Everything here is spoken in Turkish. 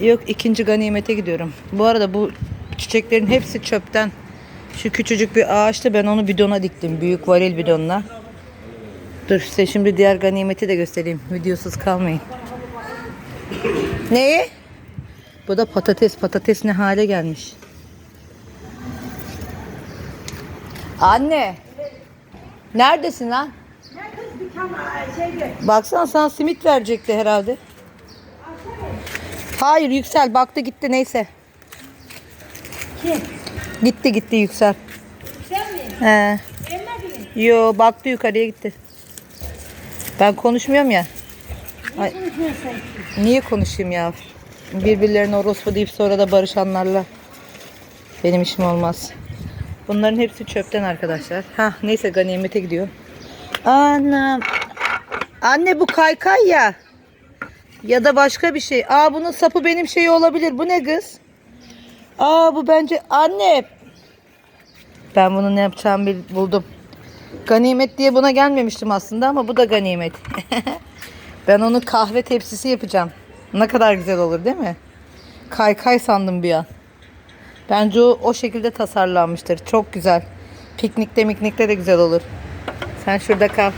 Yok ikinci ganimete gidiyorum. Bu arada bu çiçeklerin hepsi çöpten. Şu küçücük bir ağaçta ben onu bidona diktim. Büyük varil bidonla. Dur size şimdi diğer ganimeti de göstereyim. Videosuz kalmayın. Neyi? Bu da patates. Patates ne hale gelmiş. Anne. Neredesin lan? Baksana sana simit verecekti herhalde. Hayır Yüksel baktı gitti neyse. Kim? Gitti gitti Yüksel. Sen mi? He. Emre mi? Yo baktı yukarıya gitti. Ben konuşmuyorum ya. Ay, Konuşmuyorsun. niye konuşayım ya? Birbirlerine orospu deyip sonra da barışanlarla benim işim olmaz. Bunların hepsi çöpten arkadaşlar. Ha neyse ganimete gidiyor. Anam. Anne bu kaykay ya. Ya da başka bir şey. Aa bunun sapı benim şeyi olabilir. Bu ne kız? Aa bu bence anne. Ben bunu ne yapacağımı buldum. Ganimet diye buna gelmemiştim aslında ama bu da ganimet. ben onu kahve tepsisi yapacağım. Ne kadar güzel olur değil mi? Kaykay sandım bir an. Bence o, o şekilde tasarlanmıştır. Çok güzel. Piknikte miknikte de güzel olur. Sen şurada kal.